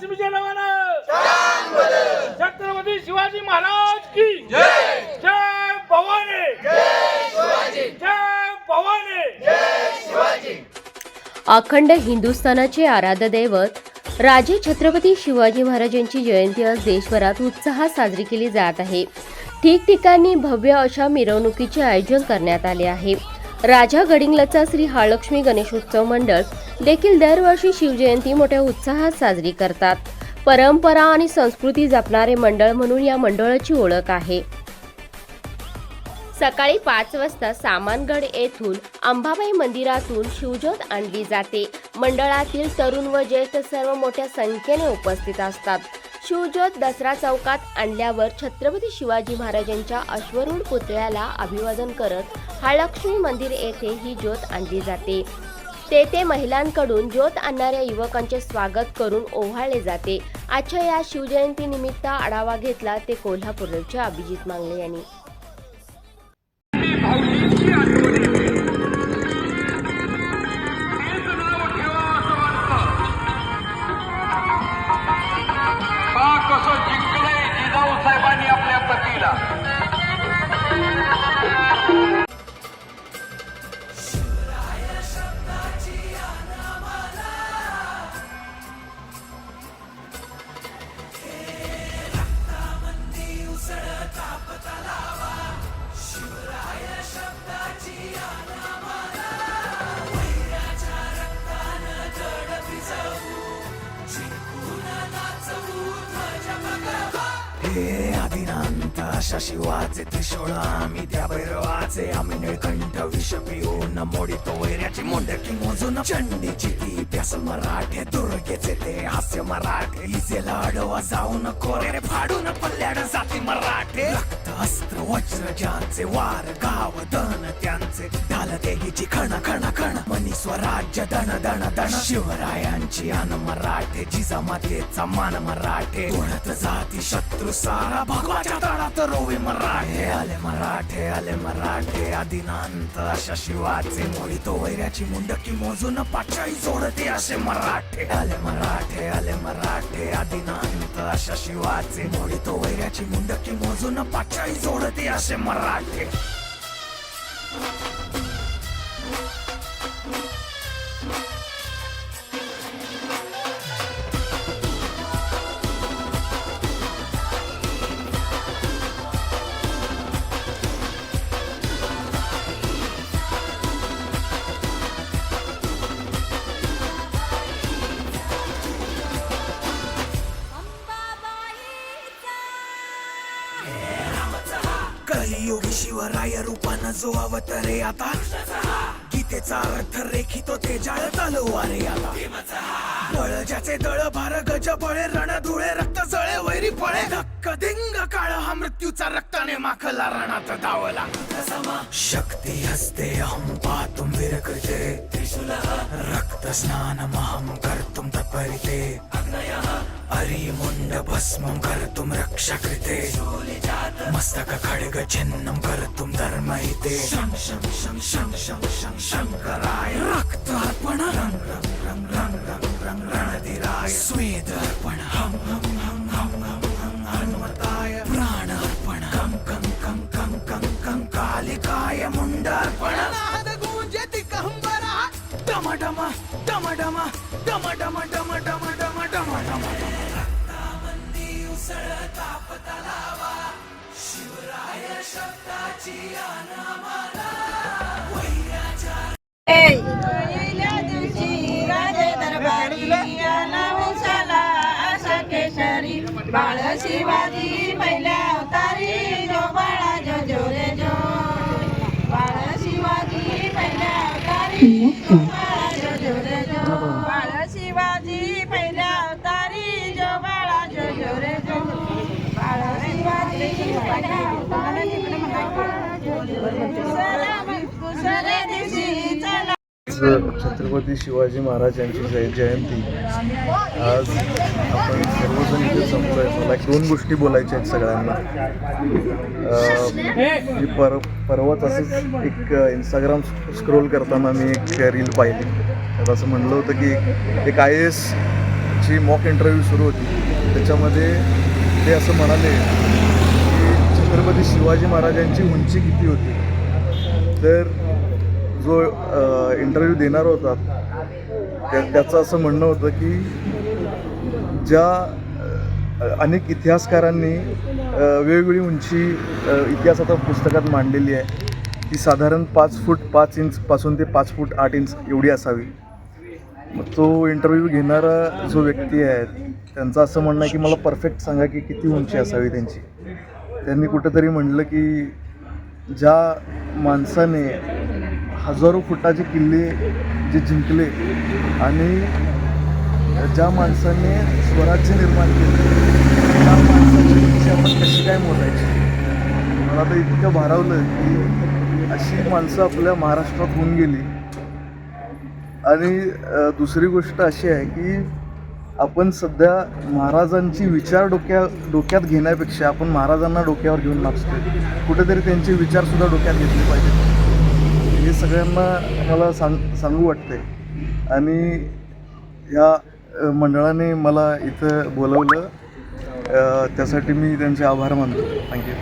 लक्ष्मीच्या नावानं छत्रपती शिवाजी महाराज की. जय भवानी. जय भवानी. अखंड हिंदुस्थानाचे आराध्य दैवत राजे छत्रपती शिवाजी महाराजांची जयंती आज देशभरात उत्साहात साजरी केली जात आहे. ठिकठिकाणी भव्य अशा मिरवणुकीचे आयोजन करण्यात आले आहे. राजा गडिंगलचा श्री महालक्ष्मी गणेशोत्सव मंडळ देखील दरवर्षी शिवजयंती मोठ्या उत्साहात साजरी करतात. परंपरा आणि संस्कृती जपणारे मंडळ म्हणून या मंडळाची ओळख आहे. सकाळी पाच वाजता सामानगड येथून अंबाबाई मंदिरातून शिवज्योत आणली जाते. मंडळातील तरुण व ज्येष्ठ सर्व मोठ्या संख्येने उपस्थित असतात. शिवज्योत दसरा चौकात आणल्यावर छत्रपती शिवाजी महाराजांच्या अश्वरूढ पुतळ्याला अभिवादन करत हालक्ष्मी मंदिर येथे ही ज्योत आणली जाते. तेथे महिलांकडून ज्योत आणणाऱ्या युवकांचे स्वागत करून ओव्हाळले जाते. आजच्या या शिवजयंती निमित्त आढावा घेतला ते कोल्हापूरच्या अभिजित मांगले यांनी. हे आदिनांत अशा शिवाचे त्रिशूळ आम्ही त्या भैरवाचे आम्ही निळकंठ विष पिऊन मोडितो वैऱ्याची मुंडकी मोजून चंडीची ती प्यास मराठे दुर्गेचे ते हास्य मराठे. इजेला अडवा जाऊन कोरे फाडून पल्ल्याड जाती मराठे. रक्त अस्त्र वज्र ज्यांचे वार गाव दन त्यांचे. ढाल देगीची खण खण खण. मनी स्वराज्य दण दण दण शिवरायांची अन मराठे जिजामातेचा मान मराठे. कोणत जाती शत्रू सारा भगवाच्या तळात रोवे मराठे. आले मराठे आले मराठे. आदिनांत अशा शिवाचे मोडितो वैऱ्याची मुंडकी मोजून पाचाई जोडते असे मराठे. आले मराठे आले मराठे. आदिनांत अशा शिवाचे मोडितो वैऱ्याची मुंडकी मोजून पाचाई वाईट सोडते असे मराठे कलियुगी शिवराय रूपानं जो अवतरे आता. गीतेचा अर्थ रेखी तो ते जाळ तलवारे आता. बळ ज्याचे दळ भार गज बळे रण धुळे रक्त जळे वैरी पळे. धक्क दिंग काळ हा मृत्यूचा रक्ताने माखला रणात धावला. शक्ती हस्ते अहं पातुम विरकृते. रक्त स्नान महं कर्तुम तपरिते. अरि मुंड भस्मं कर्तुं रक्षकृते मस्तक खड्ग छिन्नं कर्तुं धर्महिते शं शं शं शं शं शं शङ्कराय रक्तार्पण रं रं रं रं रं रं रणधिराय। स्वेदार्पण हं हं हं हं हं हं हनुमताय। प्राणार्पण कं कं कं कं कं कं कालिकाय मुंडार्पण नाद गूंजति कहंबरा डम डम डम डम डम डम डम डम दमा दमा रत्नामंदी उसळता पतलावा शिवराय शब्दाची अनामाला बाळ शिवाजी पहिल्या अवतारी जो बाळा जो जो रे जो बाळ शिवाजी पहिल्या अवतारी छत्रपती शिवाजी महाराज यांची जय जयंती. आज आपण सर्वजण इथे जमलो आहे मला दोन गोष्टी बोलायच्या आहेत सगळ्यांना. मी पर परवाच असंच एक इंस्टाग्राम स्क्रोल करताना मी एक रील पाहिली. त्यात असं म्हणलं होतं की एक आय एस त्यांची मॉक इंटरव्ह्यू सुरू होती. त्याच्यामध्ये ते असं म्हणाले की छत्रपती शिवाजी महाराजांची उंची किती होती? तर जो इंटरव्ह्यू देणार होता त्या त्याचं असं म्हणणं होतं की ज्या अनेक इतिहासकारांनी वेगवेगळी उंची इतिहास आता पुस्तकात मांडलेली आहे ती साधारण पाच फूट पाच इंचपासून ते पाच फूट आठ इंच एवढी असावी. मग तो इंटरव्ह्यू घेणारा जो व्यक्ती आहे त्यांचं असं म्हणणं आहे की मला परफेक्ट सांगा की किती उंची असावी त्यांची. त्यांनी कुठंतरी म्हणलं की ज्या माणसाने हजारो फुटाचे किल्ले जे जिंकले आणि ज्या माणसाने स्वराज्य निर्माण केले त्या माणसाची आपण कशी काय मोजायची? मला तर इतकं भारावलं की अशी माणसं आपल्या महाराष्ट्रात होऊन गेली. आणि दुसरी गोष्ट अशी आहे की आपण सध्या महाराजांची विचार डोक्या डोक्यात घेण्यापेक्षा आपण महाराजांना डोक्यावर घेऊन नाचतो कुठेतरी त्यांचे विचारसुद्धा डोक्यात घेतले पाहिजेत. सगळ्यांना मला सांग सांगू वाटते. आणि या मंडळाने मला इथं बोलवलं. त्यासाठी मी त्यांचे आभार मानतो. थँक्यू